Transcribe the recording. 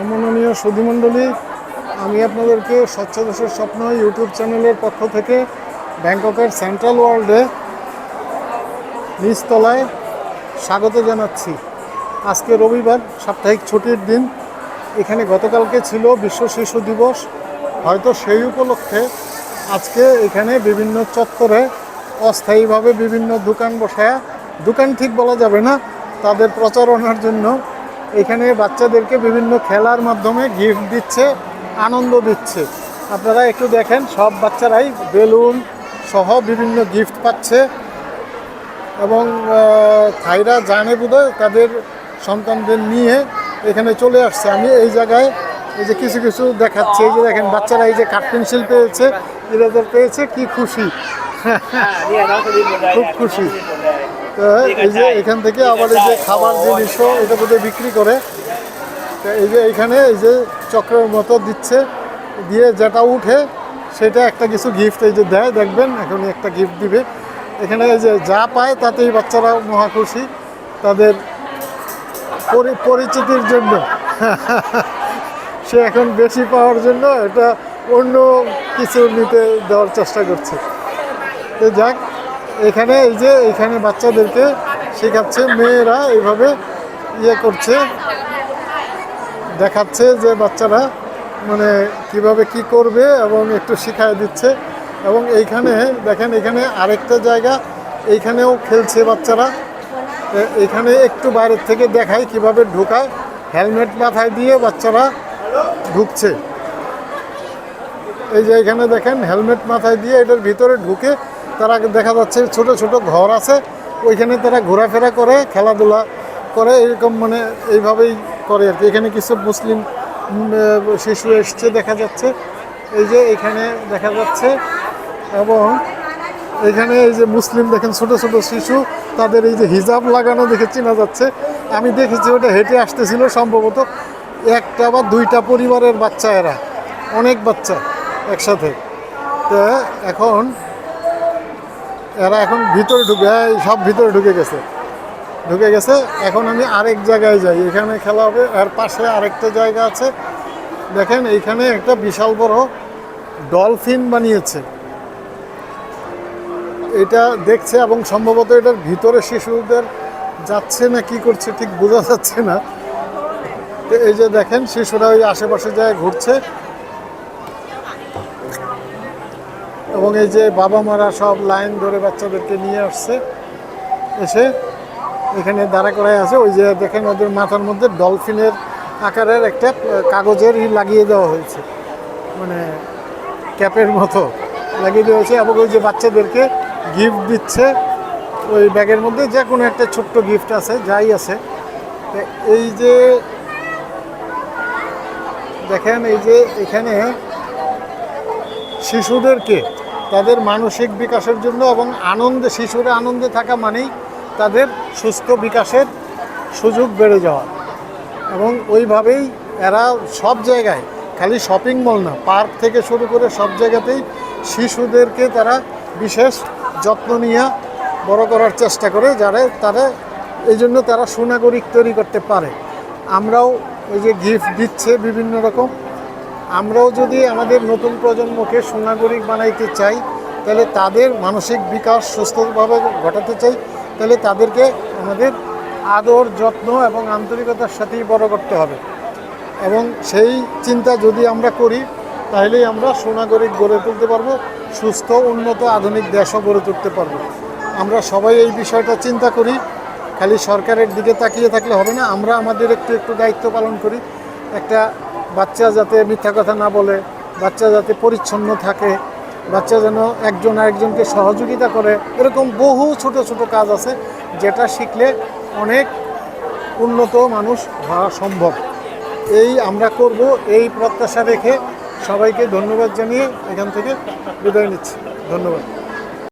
সম্মাননীয় সুধীমণ্ডলী, আমি আপনাদেরকে স্বচ্ছ দেশের স্বপ্ন ইউটিউব চ্যানেলের পক্ষ থেকে ব্যাংককের সেন্ট্রাল ওয়ার্ল্ডে নিচতলায় স্বাগত জানাচ্ছি। আজকে রবিবার, সাপ্তাহিক ছুটির দিন। এখানে গতকালকে ছিল বিশ্ব শিশু দিবস। হয়তো সেই উপলক্ষে আজকে এখানে বিভিন্ন চত্বরে অস্থায়ীভাবে বিভিন্ন দোকান বসায়া, দোকান ঠিক বলা যাবে না, তাদের প্রচারণার জন্য এখানে বাচ্চাদেরকে বিভিন্ন খেলার মাধ্যমে গিফট দিচ্ছে আনন্দ দিচ্ছে। আপনারা একটু দেখেন সব বাচ্চারাই বেলুন সহ বিভিন্ন গিফট পাচ্ছে। এবং ভাইরা জানে বোধহয় তাদের সন্তানদের নিয়ে এখানে চলে আসছে। আমি এই জায়গায় এই যে কিছু কিছু দেখাচ্ছে। এই যে দেখেন বাচ্চারা এই যে কাঠ পেয়েছে এরাদের পেয়েছে কি খুশি। খুব খুশি। এই যে এখান থেকে আবার এই যে খাবার জিনিসও এটা বোধহয় বিক্রি করে। এই যে এখানে এই যে চক্রের মতো দিচ্ছে দিয়ে যেটা উঠে সেটা একটা কিছু গিফট এই যে দেয় দেখবেন এখন একটা গিফট দিবে। এখানে এই যে যা পায় তাতেই বাচ্চারা মহা খুশি তাদের পরি- পরিচিতির জন্য। সে এখন বেশি পাওয়ার জন্য এটা অন্য কিছু নিতে দেওয়ার চেষ্টা করছে। তো যাক এখানে এই যে এখানে বাচ্চাদেরকে শেখাচ্ছে, মেয়েরা এইভাবে ইয়ে করছে, দেখাচ্ছে যে বাচ্চারা মানে কীভাবে কি করবে এবং একটু শিখায় দিচ্ছে। এবং এইখানে দেখেন, এখানে আরেকটা জায়গা, এইখানেও খেলছে বাচ্চারা। এখানে একটু বাইরের থেকে দেখায় কীভাবে ঢোকায়। হেলমেট মাথায় দিয়ে বাচ্চারা ঢুকছে। এই যে এখানে দেখেন, হেলমেট মাথায় দিয়ে এটার ভিতরে ঢুকে তারা দেখা যাচ্ছে ছোট ছোট ঘর আছে, ওইখানে তারা ঘোরাফেরা করে, খেলাধুলা করে, এরকম মানে এইভাবেই করে আর কি। এখানে কিছু মুসলিম শিশু এসছে দেখা যাচ্ছে। এই যে এখানে দেখা যাচ্ছে এবং এখানে এই যে মুসলিম দেখেন ছোট ছোট শিশু, তাদের এই যে হিজাব লাগানো দেখে চেনা যাচ্ছে। আমি দেখেছি ওটা হেঁটে আসতেছিল সম্ভবত একটা বা দুইটা পরিবারের বাচ্চা এরা, অনেক বাচ্চা একসাথে। তো এখন এরা এখন ভিতরে ঢুকে সব ভিতরে ঢুকে গেছে। ঢুকে গেছে, এখন আমি আরেক জায়গায় যাই। এখানে খেলা হবে আর পাশে আরেকটা জায়গা আছে। দেখেন, এইখানে একটা বিশাল বড় ডলফিন বানিয়েছে। এটা দেখছে এবং সম্ভবত এটার ভিতরে শিশুদের যাচ্ছে না, কি করছে ঠিক বোঝা যাচ্ছে না। এই যে দেখেন, শিশুরা ওই আশেপাশে যায় ঘুরছে। এবং এই যে বাবা মারা সব লাইন ধরে বাচ্চাদেরকে নিয়ে আসছে, এসে এখানে দাঁড়া করাই আছে। ওই যে দেখেন ওদের মাথার মধ্যে ডলফিনের আকারের একটা কাগজের ই লাগিয়ে দেওয়া হয়েছে। মানে ক্যাপের মতো লাগিয়ে দেওয়া হয়েছে এবং ওই যে বাচ্চাদেরকে গিফট দিচ্ছে ওই ব্যাগের মধ্যে। যে কোনো একটা ছোট্ট গিফট আছে, যাই আছে। এই যে দেখেন এই যে এখানে শিশুদেরকে তাদের মানসিক বিকাশের জন্য এবং আনন্দে, শিশুরা আনন্দে থাকা মানেই তাদের সুস্থ বিকাশের সুযোগ বেড়ে যাওয়া। এবং ওইভাবেই এরা সব জায়গায়, খালি শপিং মল না পার্ক থেকে শুরু করে সব জায়গাতেই শিশুদেরকে তারা বিশেষ যত্ন নিয়ে বড় করার চেষ্টা করে, যারা তারা, এই জন্য তারা সুনাগরিক তৈরি করতে পারে। আমরাও ওই যে গিফট দিচ্ছে বিভিন্ন রকম আমরাও যদি আমাদের নতুন প্রজন্মকে সুনাগরিক বানাইতে চাই, তাহলে তাদের মানসিক বিকাশ সুস্থভাবে ঘটাতে চাই, তাহলে তাদেরকে আমাদের আদর, যত্ন এবং আন্তরিকতার সাথেই বড় করতে হবে। এবং সেই চিন্তা যদি আমরা করি, তাহলেই আমরা সুনাগরিক গড়ে তুলতে পারব, সুস্থ, উন্নত, আধুনিক দেশও গড়ে তুলতে পারব। আমরা সবাই এই বিষয়টা চিন্তা করি, খালি সরকারের দিকে তাকিয়ে থাকলে হবে না, আমরা আমাদের একটু একটু দায়িত্ব পালন করি। একটা বাচ্চা যাতে মিথ্যা কথা না বলে, বাচ্চা যাতে পরিচ্ছন্ন থাকে, বাচ্চা যেন একজন আরেকজনকে সহযোগিতা করে, এরকম বহু ছোট ছোট কাজ আছে যেটা শিখলে অনেক উন্নত মানুষ হওয়া সম্ভব। এই আমরা করব, এই প্রত্যাশা রেখে সবাইকে ধন্যবাদ জানিয়ে এখান থেকে বিদায় নিচ্ছি। ধন্যবাদ।